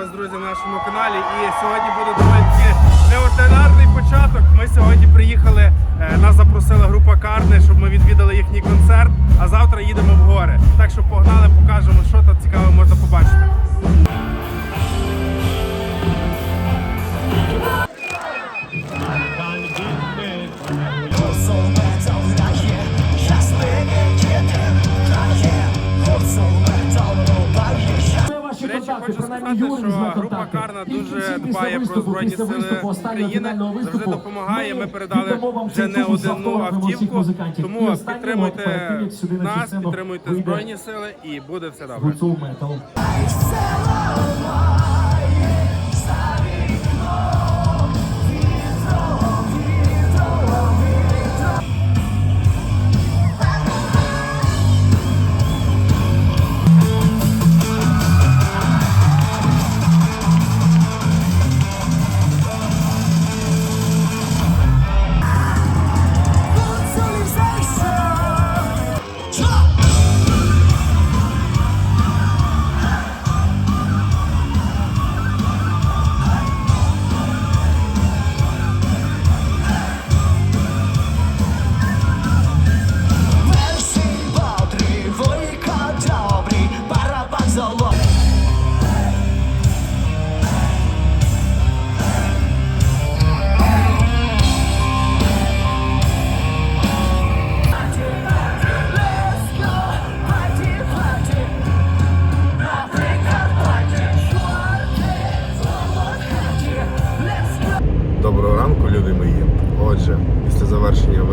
вас, друзі, на нашому каналі. І сьогодні буде доволі неординарний початок. Ми сьогодні приїхали, е, нас запросила група Карни, щоб ми відвідали їхній концерт. А завтра їдемо в гори. Так що погнали, покажемо, що там цікаве речі, хочу сказати, що група. Карна дуже дбає про Збройні Сили України, завжди допомагає. Ми передали вже не одну автівку. Тому підтримуйте нас, підтримуйте Збройні Сили і буде все добре.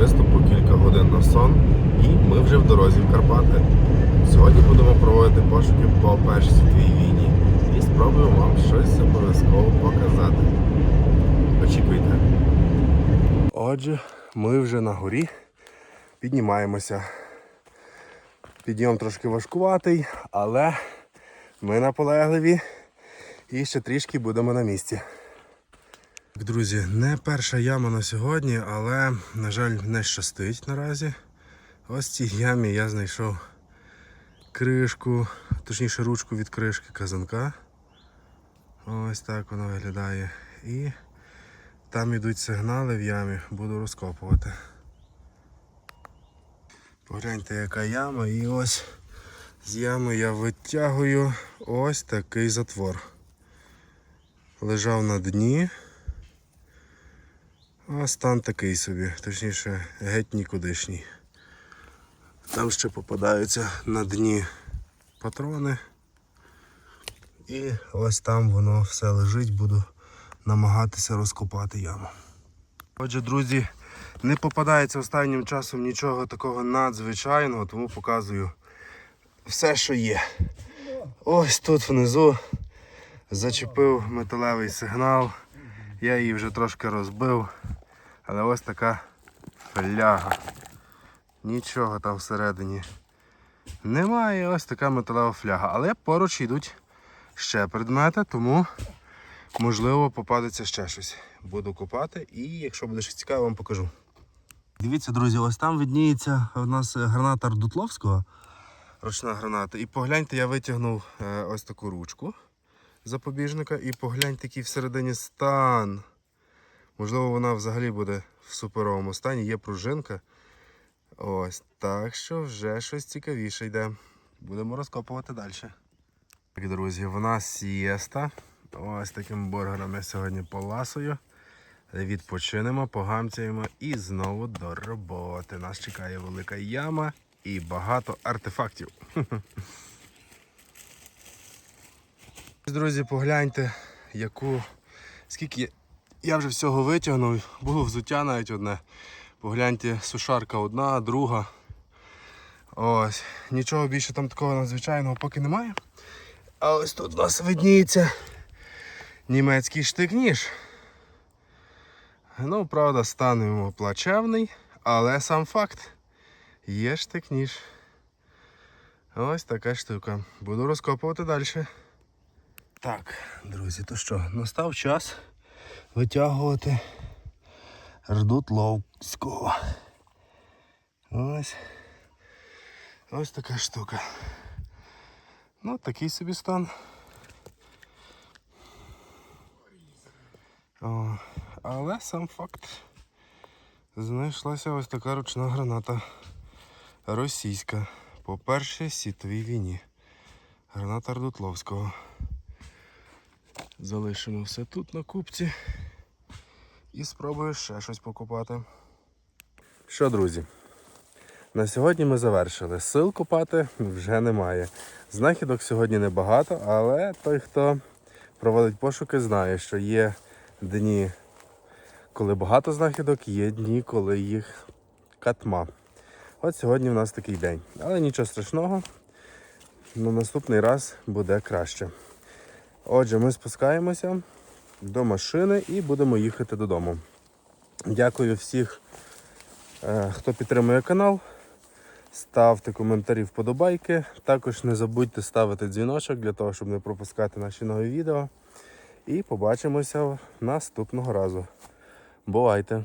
Завершення виступу кілька годин на сон, і ми вже в дорозі в Карпати. Сьогодні будемо проводити пошуки по Першій світовій війні і спробуємо вам щось обов'язково показати. Очікуйте. Отже, ми вже на горі піднімаємося. Підйом трошки важкуватий, але ми наполегливі і ще трішки будемо на місці. Так, Друзі, не перша яма на сьогодні, але, на жаль, не щастить наразі. Ось в цій ямі я знайшов кришку, точніше ручку від кришки казанка. Ось так вона виглядає. І там йдуть сигнали в ямі, буду розкопувати. Погляньте, яка яма, і ось з ями я витягую ось такий затвор. Лежав на дні. А стан такий собі, точніше, геть нікудишній. Там ще попадаються на дні патрони. І ось там воно все лежить, буду намагатися розкопати яму. Отже, друзі, не попадається останнім часом нічого такого надзвичайного, тому показую все, що є. Ось тут внизу зачепив металевий сигнал. Я її вже трошки розбив. Але ось така фляга. Нічого там всередині немає. Ось така металева фляга. Але поруч йдуть ще предмети, тому можливо попадеться ще щось. Буду копати і якщо буде щось цікаве, вам покажу. Дивіться, друзі, ось там видніється у нас граната Рдутловського. Ручна граната. І погляньте, я витягнув е, ось таку ручку запобіжника. І погляньте, який всередині стан. Можливо, вона взагалі буде в суперовому стані, є пружинка. Ось, так що вже щось цікавіше йде. Будемо розкопувати далі. Так, друзі, в нас сієста. Ось таким бургером я сьогодні поласую. Відпочинемо, погамцяємо і знову до роботи. Нас чекає велика яма і багато артефактів. Друзі, погляньте, яку скільки я вже всього витягнув, було взуття навіть одне. Погляньте, сушарка одна, друга. Ось. Нічого більше там такого надзвичайного поки немає. А ось тут у нас видніється німецький штик-ніж. Ну, правда, стан йому плачевний, але сам факт. Є штик-ніж. Ось така штука. Буду розкопувати далі. Так, друзі, то що, настав час витягувати рдут Ловського. Ось. Ось така штука. Ну, такий собі стан. О, але сам факт. Знайшлася ось така ручна граната російська по Першій світовій війні. Граната Рдутловського. Залишимо все тут на купці і спробую ще щось покупати. Що, друзі? На сьогодні ми завершили. Сил купати вже немає. Знахідок сьогодні небагато, але той, хто проводить пошуки, знає, що є дні, коли багато знахідок, є дні, коли їх катма. От сьогодні в нас такий день. Але нічого страшного, на наступний раз буде краще. Отже, ми спускаємося до машини і будемо їхати додому. Дякую всіх, е, хто підтримує канал. Ставте коментарі, вподобайки. Також не забудьте ставити дзвіночок для того, щоб не пропускати наші нові відео. І побачимося наступного разу. Бувайте!